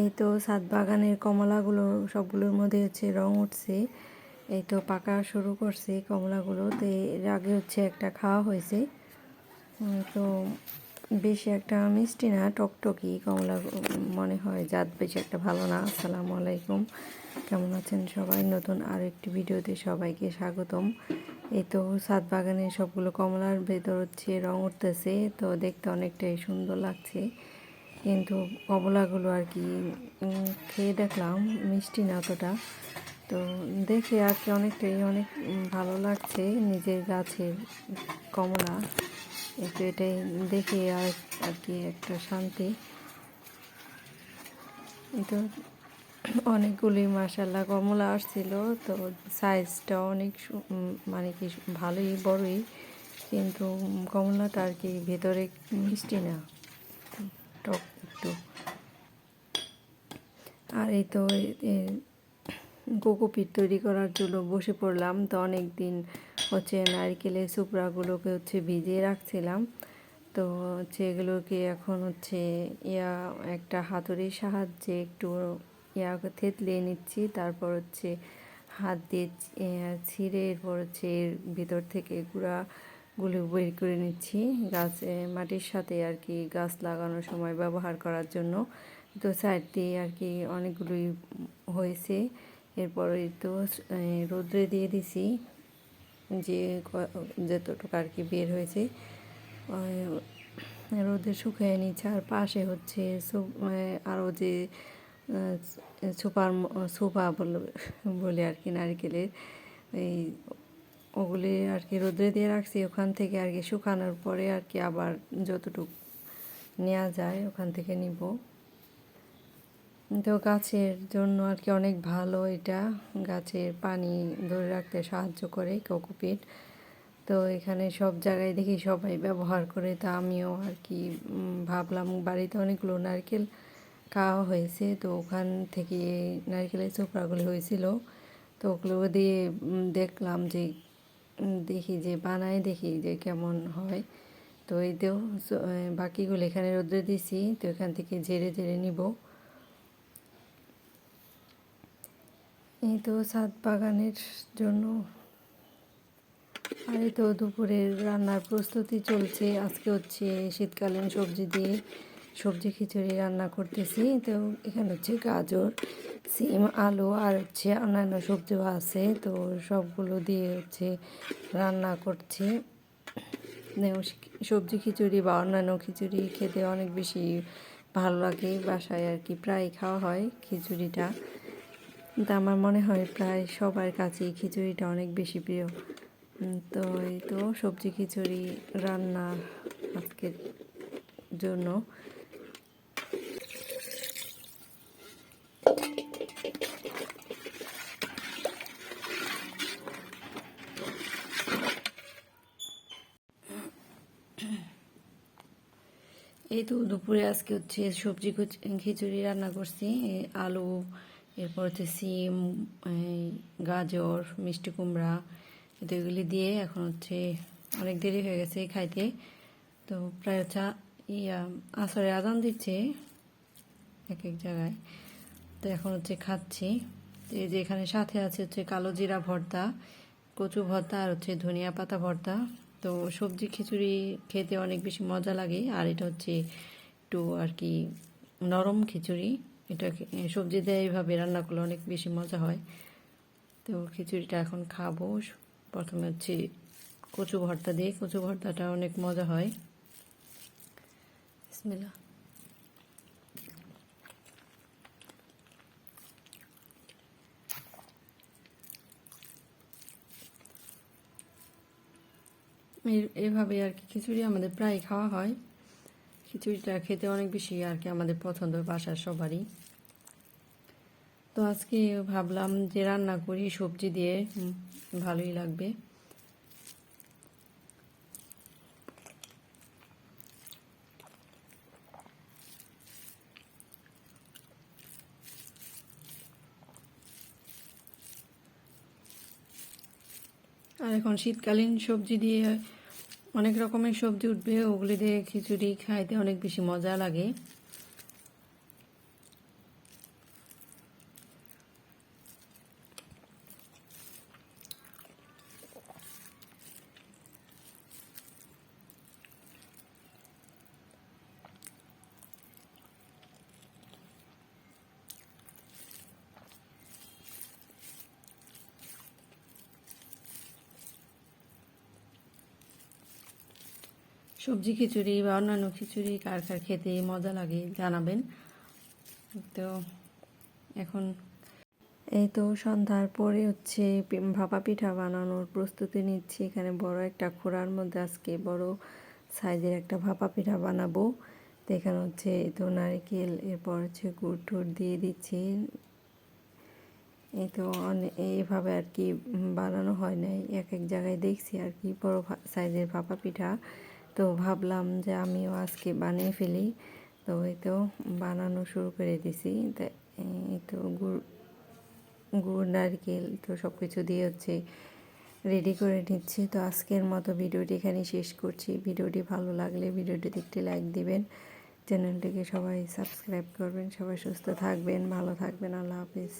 এই তো সাত বাগানের কমলাগুলো সবগুলোর মধ্যে হচ্ছে রং উঠছে। এই তো পাকা শুরু করছে কমলাগুলো। তো এর আগে হচ্ছে একটা খাওয়া হয়েছে। তো বেশি একটা মিষ্টি না, টকটকি কমলা, মনে হয় জাত বেশি একটা ভালো না। আসসালামু আলাইকুম। কেমন আছেন সবাই? নতুন আর একটি ভিডিওতে সবাইকে স্বাগতম। এই তো সাত বাগানে সবগুলো কমলার ভেতর হচ্ছে রং উঠতেছে। তো দেখতে অনেকটাই সুন্দর লাগছে। কিন্তু কমলাগুলো আর কি খেয়ে দেখলাম, মিষ্টি না অতটা। তো দেখে আর কি অনেকটাই, অনেক ভালো লাগছে নিজের গাছের কমলা। একটু এটাই দেখে আর আর কি একটা শান্তি। তো অনেকগুলি মাসাল্লাহ কমলা আসছিল, তো সাইজটা অনেক মানে কি ভালোই, বড়ই। কিন্তু কমলাটা আর কি ভেতরে মিষ্টি না, টক একটু আর এই তো কোকোপিট তৈরি করার জন্য বসে পড়লাম। তো অনেক দিন হচ্ছে নারকেলের সুপড়াগুলোকে হচ্ছে ভিজিয়ে রাখছিলাম। তো হচ্ছে এগুলোকে এখন হচ্ছে ইয়া একটা হাতুড়ির সাহায্যে একটু ইয়া থেতলিয়ে নিচ্ছি। তারপর হচ্ছে হাত দিয়ে ছিঁড়ে এরপর হচ্ছে ভিতর থেকে গুঁড়াগুলো বের করে নিচ্ছি গাছ, মাটির সাথে আর কি গাছ লাগানোর সময় ব্যবহার করার জন্য। তো সাইড দিয়ে আর কি অনেকগুলোই হয়েছে। এরপরে তো রোদ্রে দিয়ে দিছি যে যতটুকু আর কি বের হয়েছে। রোদে শুকিয়ে নিচ্ছে। আর পাশে হচ্ছে আরও যে সুপার সুপা বলে আর কি নারকেলের, এই ওগুলি আর কি রোদ্রে দিয়ে রাখছি, ওখান থেকে আর কি শুকানোর পরে আর কি আবার যতটুকু নেওয়া যায় ওখান থেকে নিব। তো গাছের জন্য আর কি অনেক ভালো এটা, গাছের পানি ধরে রাখতে সাহায্য করে কোকোপিট। তো এখানে সব জায়গায় দেখি সবাই ব্যবহার করে, তা আমিও আর কি ভাবলাম বাড়িতে অনেকগুলো নারকেল খাওয়া হয়েছে, তো ওখান থেকে নারকেলের চোপড়াগুলো হয়েছিল। তো ওগুলো দিয়ে দেখলাম যে দেখি যে বানাই দেখি যে কেমন হয়। তো চ- আহ, বাকিগুলো এখানে রোদ্রে দিছি তো এখান থেকে ঝেড়ে ঝেড়ে নিব। এই তো ছাদ বাগানের জন্য। আর এই তো দুপুরের রান্নার প্রস্তুতি চলছে। আজকে হচ্ছে শীতকালীন সবজি দিয়ে সবজি খিচুড়ি রান্না করতেছি। তো এখানে হচ্ছে গাজর, সিম, আলু আর হচ্ছে অন্যান্য সবজিও আছে। তো সবগুলো দিয়ে হচ্ছে রান্না করছি। সবজি খিচুড়ি বা অন্যান্য খিচুড়ি খেতে অনেক বেশি ভালো লাগে। বাসায় আর কি প্রায় খাওয়া হয় খিচুড়িটা। কিন্তু আমার মনে হয় প্রায় সবার কাছেই খিচুড়িটা অনেক বেশি প্রিয়। তো এই তো সবজি খিচুড়ি রান্না আজকের জন্য। এই তো দুপুরে আজকে হচ্ছে সবজি খিচুড়ি রান্না করছি আলু, এরপর হচ্ছে সিম গাজর, মিষ্টি কুমড়া, তো এগুলি দিয়ে এখন হচ্ছে অনেক দেরি হয়ে গেছে খাইতে। তো প্রায় হচ্ছে ইয়া, আসরে আদান দিচ্ছে এক এক জায়গায়। তো এখন হচ্ছে খাচ্ছি। এই যে এখানে সাথে আছে হচ্ছে কালো জিরা ভর্তা, কচু ভর্তা আর হচ্ছে ধনিয়া পাতা ভর্তা। তো সবজি খিচুড়ি খেতে অনেক বেশি মজা লাগে। আর এটা হচ্ছে একটু আর কি নরম খিচুড়ি। এটা সবজি দিয়ে এইভাবে রান্না করলে অনেক বেশি মজা হয়। তো খিচুড়িটা এখন খাব। প্রথমে হচ্ছে কচু ভর্তা দিয়ে কচু ভর্তাটা অনেক মজা হয়। বিসমিল্লাহ। এভাবে আর কি খিচুড়ি আমাদের প্রায় খাওয়া হয়। খিচুড়িটা খেতে অনেক বেশি আর কি আমাদের পছন্দ, বাসার সবারই। তো আজকে ভাবলাম যে রান্না করি, সবজি দিয়ে ভালোই লাগবে। আর এখন শীতকালীন সবজি দিয়ে অনেক রকমের সবজি উঠবে ওগুলি দিয়ে খিচুড়ি খাইতে অনেক বেশি মজা লাগে। সবজি খিচুড়ি বা অন্যান্য খিচুড়ি কার কার খেতে মজা লাগে জানাবেন। তো এখন এই তো সন্ধ্যার পরে হচ্ছে ভাপা পিঠা বানানোর প্রস্তুতি নিচ্ছি। এখানে বড় একটা খোড়ার মধ্যে আজকে বড় সাইজের একটা ভাপা পিঠা বানাবো। তো এখানে হচ্ছে তো নারকেল, এরপর হচ্ছে গুড় টুড় দিয়ে দিচ্ছি। এই তো অনেক এইভাবে আর কি বানানো হয় নাই। এক এক জায়গায় দেখছি আর কি বড় সাইজের ভাপা পিঠা। তো ভাবলাম যে আমিও আজকে বানিয়ে ফেলি। তো এই তো বানানো শুরু করে দিছি। এই তো গুড় গুড়, নারকেল তো সব কিছু দিয়ে হচ্ছে রেডি করে নিচ্ছি। তো আজকের মতো ভিডিওটি এখানে শেষ করছি। ভিডিওটি ভালো লাগলে ভিডিওটিতে একটি লাইক দিবেন। চ্যানেলটিকে সবাই সাবস্ক্রাইব করবেন। সবাই সুস্থ থাকবেন, ভালো থাকবেন। আল্লাহ হাফিজ।